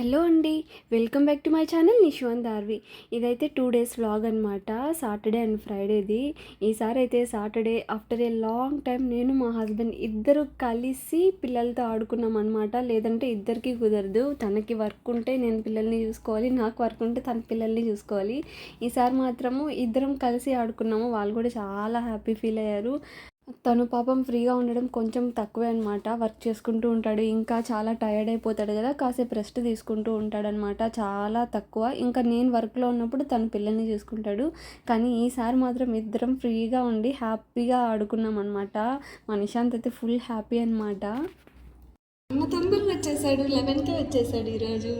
Hello అండి welcome back to my channel నిశువన్ Darvi. ఇదైతే two days vlog అనమాట సాటర్డే అండ్ ఫ్రైడేది. ఈసారి అయితే Saturday after a long time నేను మా హస్బెండ్ ఇద్దరు కలిసి పిల్లలతో ఆడుకున్నాం అనమాట లేదంటే ఇద్దరికి కుదరదు తనకి వర్క్ ఉంటే నేను పిల్లల్ని చూసుకోవాలి నాకు వర్క్ ఉంటే తన పిల్లల్ని చూసుకోవాలి. ఈసారి మాత్రము ఇద్దరం కలిసి ఆడుకున్నాము వాళ్ళు కూడా చాలా హ్యాపీ ఫీల్ అయ్యారు. తను పాపం ఫ్రీగా ఉండడం కొంచెం తక్కువే అనమాట వర్క్ చేసుకుంటూ ఉంటాడు. ఇంకా చాలా టైర్డ్ అయిపోతాడు కదా. కాసేపు రెస్ట్ తీసుకుంటూ ఉంటాడనమాట చాలా తక్కువ. ఇంకా నేను వర్క్లో ఉన్నప్పుడు తన పిల్లల్ని చూసుకుంటాడు. కానీ ఈసారి మాత్రం ఇద్దరం ఫ్రీగా ఉండి హ్యాపీగా ఆడుకున్నాం అనమాట మా నిశాంత్ అయితే ఫుల్ హ్యాపీ అనమాట తొందరగా వచ్చేసాడు. లెవెన్కే వచ్చేసాడు ఈరోజు.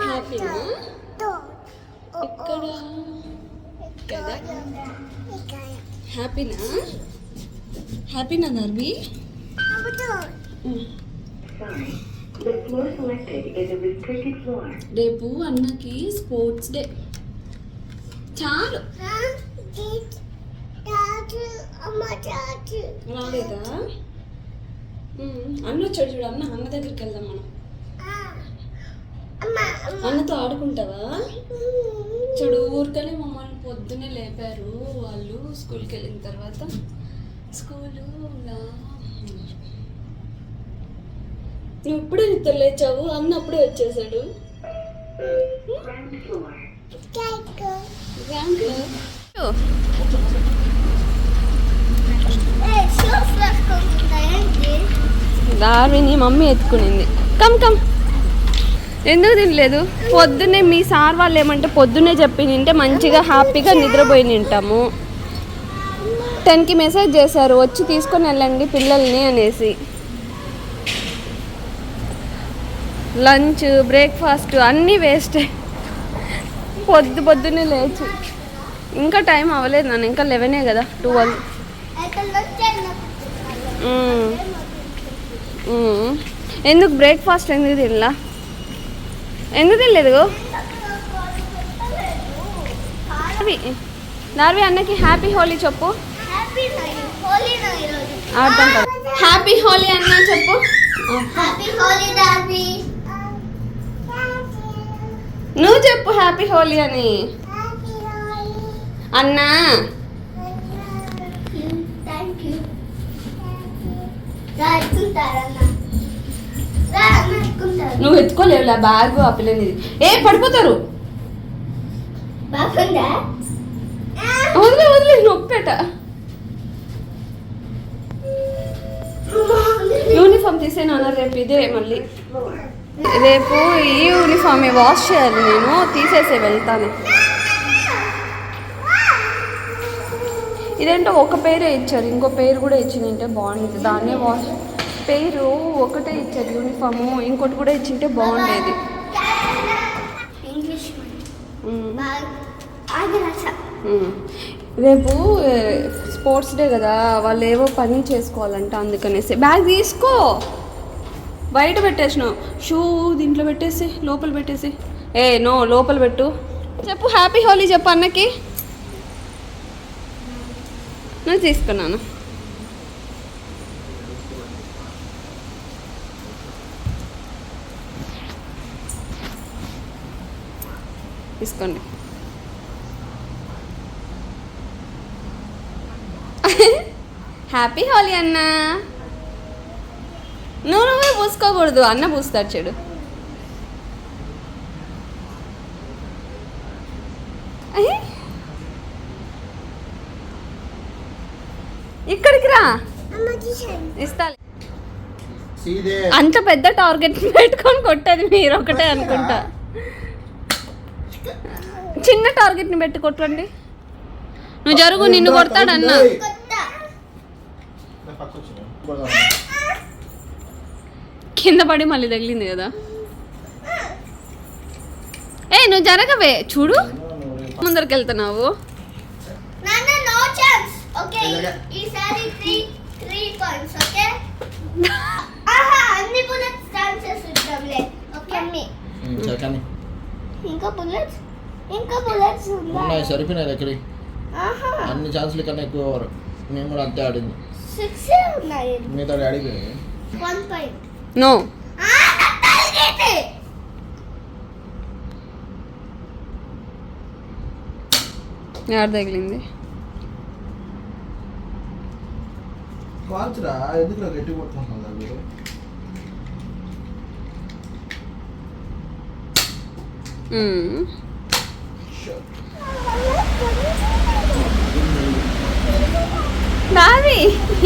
హ్యాపీనా ఇక్కడ హ్యాపీనా? హ్యాపీనా floor. రేపు అన్నకి స్పోర్ట్స్ డే చాలు రాలేదా? అన్న వచ్చాడు చూడు అన్న అన్న దగ్గరికి వెళ్దాం మనం. అన్నతో ఆడుకుంటావా? చూడు ఊరికనే మమ్మల్ని పొద్దునే లేపారు వాళ్ళు స్కూల్కి వెళ్ళిన తర్వాత. నువ్వు ఇప్పుడే నిద్ర లేచావు? అన్న అప్పుడే వచ్చేసాడు. దార్విని మమ్మీ ఎత్తుకునింది. Come come. ఎందుకు తినలేదు? పొద్దున్నే మీ సార్ వాళ్ళు ఏమంటే పొద్దున్నే చెప్పి నింటే మంచిగా హ్యాపీగా నిద్రపోయి నింటాము టెన్కి మెసేజ్ చేశారు వచ్చి తీసుకొని వెళ్ళండి పిల్లల్ని అనేసి. లంచ్ బ్రేక్ఫాస్ట్ అన్నీ వేస్టే. పొద్దు పొద్దున్నే లేచి. ఇంకా టైం అవ్వలేదు నన్ను ఇంకా లెవెనే కదా ట్వెల్వ్. ఎందుకు బ్రేక్ఫాస్ట్ ఎందుకు తినలా? ఎందుకు తినలేదు? నార్వి నార్వి అన్నకి హ్యాపీ హోలీ చెప్పు. అర్థం కాదు హ్యాపీ హోలీ అన్న చెప్పు నువ్వు చెప్పు హ్యాపీ హోలీ అని. అన్నా. నువ్వు ఎత్తుకోలేవులే బ్యాగ్ ఆ పిల్లని. ఏ పడిపోతారు. బాగుందా? వదిలే వదిలే నొప్పేట యూనిఫామ్ తీసేనా రేపు ఇదే మళ్ళీ. రేపు ఈ యూనిఫామ్ వాష్ చేయాలి నేను తీసేసే వెళ్తాను. ఇదేంటో ఒక పేరే ఇచ్చారు ఇంకో పేరు కూడా ఇచ్చిందంటే బాగుండేది దాన్నే వాష్ పేరు ఒకటే ఇచ్చారు యూనిఫాము ఇంకోటి కూడా ఇచ్చింటే బాగుండేది. రేపు స్పోర్ట్స్ డే కదా వాళ్ళు ఏవో పని చేసుకోవాలంట అందుకనేసి. బ్యాగ్ తీసుకో. బయట పెట్టేసిన. షూ దీంట్లో పెట్టేసి లోపల పెట్టేసి. ఏ నో లోపల పెట్టు. చెప్పు హ్యాపీ హోలీ చెప్పు అన్నకి. నేను తీసుకున్నాను. తీసుకోండి. హ్యాపీ హోలీ అన్న నువ్వు నువ్వే పూసుకోకూడదు. అన్న పూస్తాడు చెడు. ఇక్కడికి రా. ఇస్తా. అంత పెద్ద టార్గెట్ పెట్టుకొని కొట్టేది మీరు ఒకటే అనుకుంటా. చిన్న టార్గెట్ని పెట్టి కొట్టండి. నువ్వు జరుగు నిన్ను కొడతాడన్నా కింద పడి మళ్ళీ తగిలింది కదా. ఏ నువ్వు జరగవే చూడు. ముందరికి వెళ్తున్నావు. నాన్న నో ఛాన్స్ ఓకే ఈసారి త్రీ త్రీ పాయింట్స్ ఓకే ఆహా అన్ని బుల్లెట్స్ ఛాన్సెస్ ఇద్దాంలే ఓకే అమ్మి. కానీ. ఇంకా బుల్లెట్స్ ఇంకా బుల్లెట్స్ ఉన్నాయి? సరిపోయినారు ఎక్కడి ఆహా. అన్ని ఛాన్సుల కన్నా ఎక్కువ మేము కూడా అంతే ఆడింది. యాడ తగిలింది? మార్చురా ఎందుకు గట్టి కొట్టుకుంటున్నారు మీరు? దావి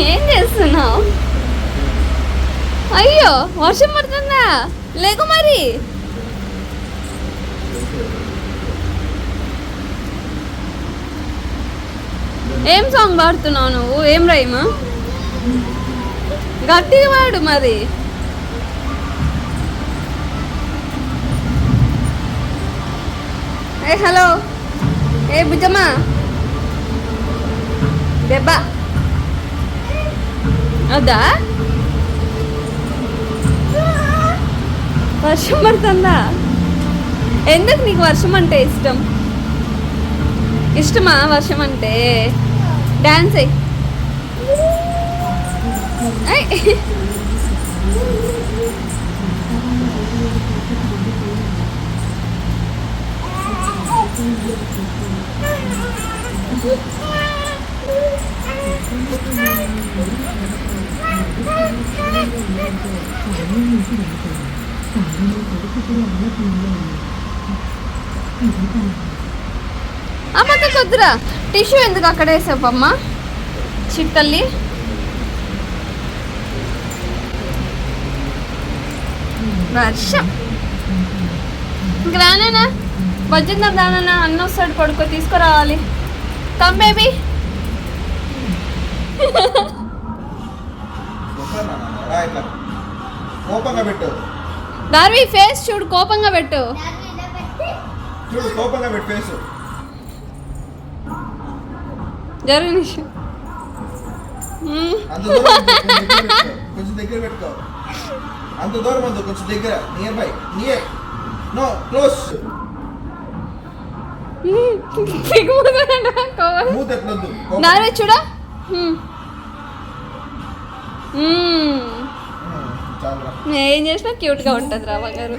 ఏం చేస్తున్నావు? అయ్యో వర్షం పడుతుందా? లేకు మరి. ఏం సాంగ్ పాడుతున్నావు నువ్వు? ఏం రైమ్ గట్టిగా పాడు మరి. ఏ హలో ఏ బుజ్జమ్మా. దెబ్బ. అదా వర్షం పడుతుందా ఎందుకు నీకు వర్షం అంటే ఇష్టం ఇష్టమా వర్షం అంటే డాన్స్ అయ్యి అమ్మత కొద్దురా. టిష్యూ ఎందుకు అక్కడ వేసావమ్మా చిట్టల్లి వర్షం. ఇంక రానేనా వచ్చిందా దానన్నా అన్న వస్తాడు కొడుకో తీసుకురావాలి. కమ్ బేబీ ఇట్లా కోపంగా పెట్టు. దార్వి ఫేస్ చూడు కోపంగా పెట్టు. చూడు కోపంగా పెట్టు ఫేస్ జరుగు. అంత దూరం కొంచెం దగ్గర పెట్టుకో. అంత దూరం వద్దు కొంచెం దగ్గర near by near no close. మూత ఎట్లొద్దు చూడా. ఏం చేసినా క్యూట్గా ఉంటుంది రా బంగారు